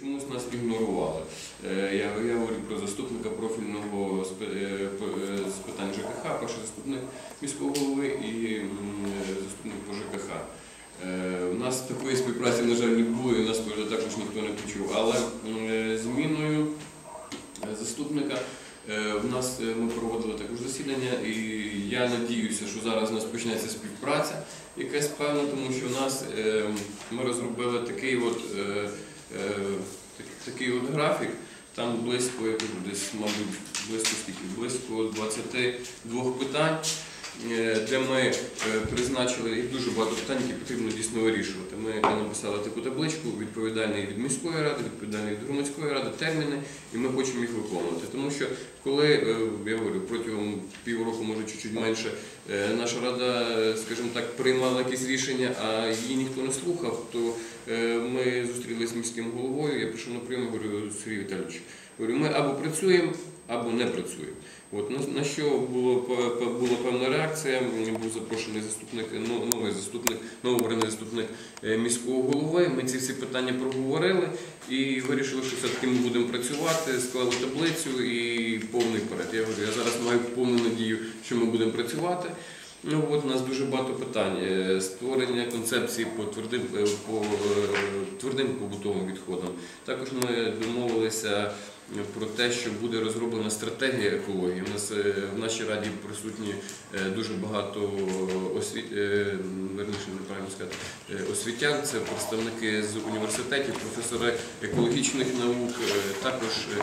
Чомусь нас ігнорували. Е, Я, говорю про заступника профільного е, е, з питань ЖКХ, перший заступник міського голови і заступник по ЖКХ. У нас такої співпраці, на жаль, не було, і нас може, також ніхто не почув. Але зміною заступника в нас ми проводили також засідання, і я надіюся, що зараз у нас почнеться співпраця якась певна, тому що в нас ми розробили такий от. Е, так- такий от графік. Там близько, я десь, мабуть, близько скільки, близько 22 питань, е, де ми е, призначили їх дуже багато питань, які потрібно дійсно вирішувати. Ми написали таку табличку, відповідальний від міської ради, відповідальний від громадської ради, терміни, і ми хочемо їх виконувати. Тому що коли, я говорю, протягом півроку, може чуть-чуть менше, е, наша рада, скажімо так, приймала якісь рішення, а її ніхто не слухав, то Е, Ми зустрілися з міським головою, я прийшов на прийом, говорю, Сергій Віталійович, говорю, ми або працюємо, або не працюємо. От, на, на що було, була певна реакція, був запрошений заступник, ну, новий заступник, новообраний заступник е, міського голови. Ми ці всі питання проговорили і вирішили, що все-таки ми будемо працювати, склали таблицю і повний вперед. Я говорю, я зараз маю повну надію, що ми будемо працювати. Ну от у нас дуже багато питань. Е, Створення концепції по твердим е, по е, твердим побутовим відходом. Також ми домовилися про те, що буде розроблена стратегія екології. У нас е, в нашій раді присутні е, дуже багато освіт... е, верніше, неправильно сказати, освітян. Це представники з університетів, професори екологічних наук, також.